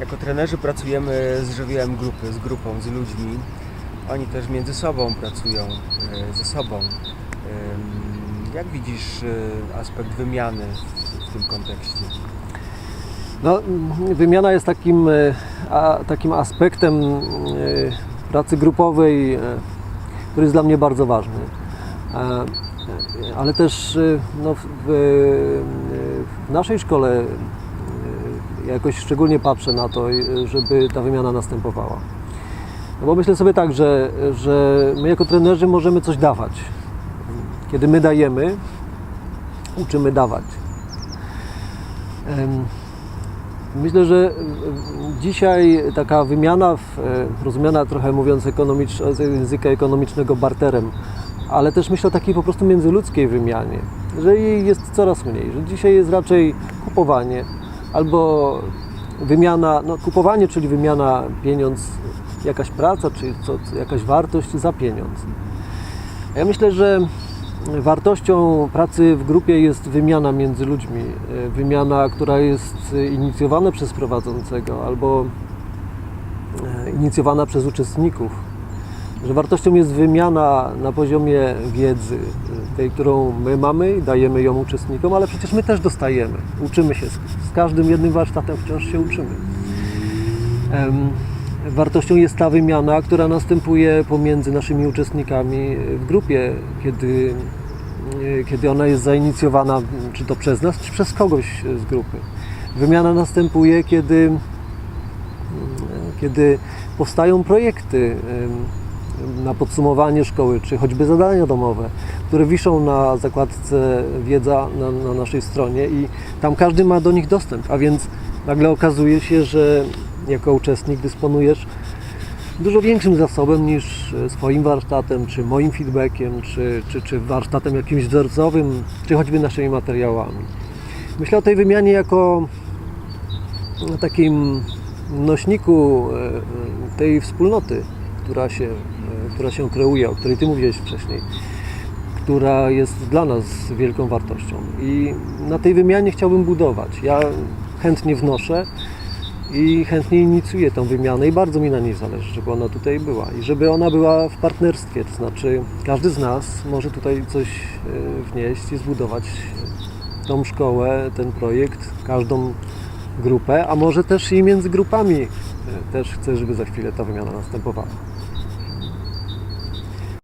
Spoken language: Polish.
Jako trenerzy pracujemy z żywiołem grupy, z grupą, z ludźmi. Oni też między sobą pracują, e, ze sobą. Jak widzisz e, aspekt wymiany w- tym kontekście? No, wymiana jest takim, e, takim aspektem pracy grupowej, który jest dla mnie bardzo ważny. Ale też no, w, w, naszej szkole jakoś szczególnie patrzę na to, e, żeby ta wymiana następowała. No bo myślę sobie tak, że, że my jako trenerzy możemy coś dawać. Kiedy my dajemy, uczymy dawać. Myślę, że e, dzisiaj taka wymiana, e, rozumiana trochę mówiąc z języka ekonomicznego barterem, ale też myślę o takiej po prostu międzyludzkiej wymianie, że jej jest coraz mniej, że dzisiaj jest raczej kupowanie albo wymiana, no kupowanie, czyli wymiana pieniądz, jakaś praca, czy co, jakaś wartość za pieniądz. Ja myślę, że wartością pracy w grupie jest wymiana między ludźmi. Wymiana, która jest inicjowana przez prowadzącego albo e, inicjowana przez uczestników. Że wartością jest wymiana na poziomie wiedzy, tej, którą my mamy dajemy ją uczestnikom, ale przecież my też dostajemy. Uczymy się. Z, z każdym jednym warsztatem wciąż się uczymy. Wartością jest ta wymiana, która następuje pomiędzy naszymi uczestnikami w grupie, kiedy, e, kiedy ona jest zainicjowana, czy to przez nas, czy przez kogoś z grupy. Wymiana następuje, kiedy, kiedy powstają projekty na podsumowanie szkoły, czy choćby zadania domowe, które wiszą na zakładce wiedza na, na naszej stronie i tam każdy ma do nich dostęp, a więc nagle okazuje się, że jako uczestnik dysponujesz dużo większym zasobem niż swoim warsztatem, czy moim feedbackiem, czy, czy, czy warsztatem jakimś wzorcowym, czy choćby naszymi materiałami. Myślę o tej wymianie jako takim nośniku e, tej wspólnoty, która się, e, która się kreuje, o której Ty mówiłeś wcześniej, która jest dla nas wielką wartością. I na tej wymianie chciałbym budować. Ja chętnie wnoszę i chętnie inicjuję tą wymianę i bardzo mi na niej zależy, żeby ona tutaj była i żeby ona była w partnerstwie, to znaczy każdy z nas może tutaj coś e, wnieść i zbudować tą szkołę, ten projekt, każdą grupę, a może też i między grupami e, też chcę, żeby za chwilę ta wymiana następowała.